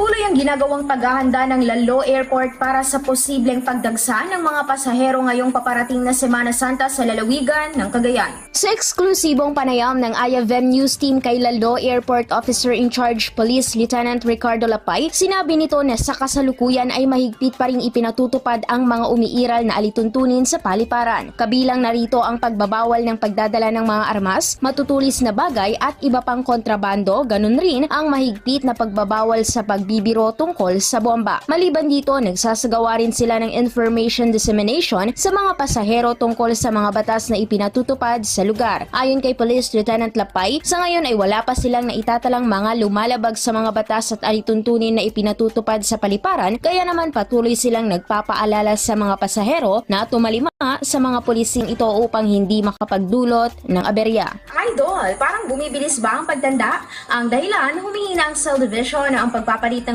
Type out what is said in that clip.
Patuloy ang ginagawang paghahanda ng Lalo Airport para sa posibleng pagdagsa ng mga pasahero ngayong paparating na Semana Santa sa lalawigan ng Cagayan. Sa eksklusibong panayam ng IFM News Team kay Lalo Airport Officer in Charge Police Lieutenant Ricardo Lapay, sinabi nito na sa kasalukuyan ay mahigpit pa rin ipinatutupad ang mga umiiral na alituntunin sa paliparan. Kabilang narito ang pagbabawal ng pagdadala ng mga armas, matutulis na bagay at iba pang kontrabando, ganun rin ang mahigpit na pagbabawal sa pagbibiro tungkol sa bomba. Maliban dito, nagsasagawa rin sila ng information dissemination sa mga pasahero tungkol sa mga batas na ipinatutupad sa lugar. Ayon kay Police Lieutenant Lapay, sa ngayon ay wala pa silang naitatalang mga lumalabag sa mga batas at alituntunin na ipinatutupad sa paliparan, kaya naman patuloy silang nagpapaalala sa mga pasahero na tumalima sa mga pulising ito upang hindi makapagdulot ng aberya. Idol, parang bumibilis ba ang pagtanda? Ang dahilan, humihina ang cell division ang pagpapalit